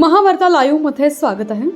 महावार्ता लाईव्हमध्ये स्वागत आहे.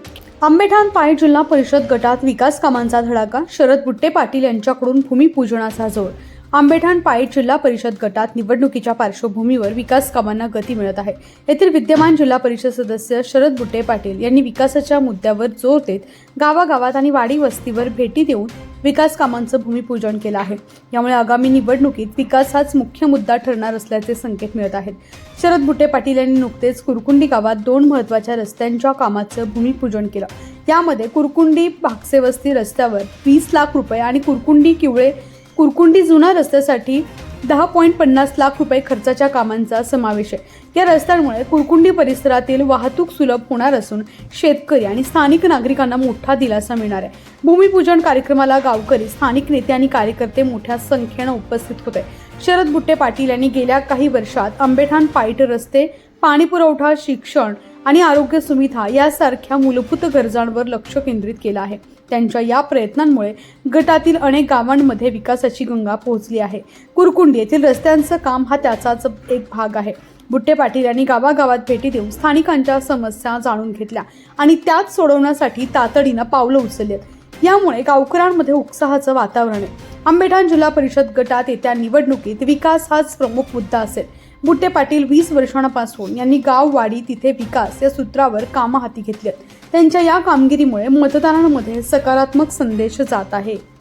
आंबेठाण पाय जिल्हा परिषद गटात विकास कामांचा धडाका शरद बुट्टे पाटील यांच्याकडून भूमिपूजनाचा जोर. आंबेठाण पाय जिल्हा परिषद गटात निवडणुकीच्या पार्श्वभूमीवर विकास कामांना गती मिळत आहे. येथील विद्यमान जिल्हा परिषद सदस्य शरद बुट्टे पाटील यांनी विकासाच्या मुद्द्यावर जोर देत गावागावात आणि वाडी वस्तीवर भेटी देऊन विकास कामांचं भूमिपूजन केलं आहे. यामुळे आगामी निवडणुकीत विकास हाच मुख्य मुद्दा ठरणार असल्याचे संकेत मिळत आहेत. शरद बुटे पाटील यांनी नुकतेच कुरकुंडी गावात दोन महत्त्वाच्या रस्त्यांच्या कामाचं भूमिपूजन केलं. यामध्ये कुरकुंडी भागसेवस्ती रस्त्यावर वीस लाख रुपये आणि कुरकुंडी किवळे कुरकुंडी जुना रस्त्यासाठी दहा पॉईंट पन्नास लाख रुपये खर्चाच्या कामांचा समावेश आहे. या रस्त्यांमुळे कुरकुंडी परिसरातील वाहतूक सुलभ होणार असून शेतकरी आणि स्थानिक नागरिकांना मोठा दिलासा मिळणार आहे. भूमिपूजन कार्यक्रमाला गावकरी स्थानिक नेते आणि कार्यकर्ते मोठ्या संख्येनं उपस्थित होते. शरद बुट्टे पाटील यांनी गेल्या काही वर्षात आंबेठाण पाईट रस्ते पाणी पुरवठा शिक्षण आणि आरोग्य सुविधा यासारख्या मूलभूत गरजांवर लक्ष केंद्रित केलं आहे. त्यांच्या या प्रयत्नांमुळे गटातील अनेक गावांमध्ये विकासाची गंगा पोहोचली आहे. कुरकुंडी येथील रस्त्यांचं काम हा त्याचाच एक भाग आहे. बुट्टे पाटील यांनी गावागावात भेटी देऊन स्थानिकांच्या समस्या जाणून घेतल्या आणि त्याच सोडवण्यासाठी तातडीनं पावलं उचलली यामुळे गावकऱ्यांमध्ये उत्साहाचं वातावरण आहे. आंबेठाण जिल्हा परिषद गटात येत्या निवडणुकीत विकास हाच प्रमुख मुद्दा असेल. बुट्टे पाटील वीस वर्षांपासून यांनी गाव वाडी तिथे विकास या सूत्रावर कामं हाती घेतली आहेत. त्यांच्या या कामगिरीमुळे मतदारांमध्ये सकारात्मक संदेश जात आहे.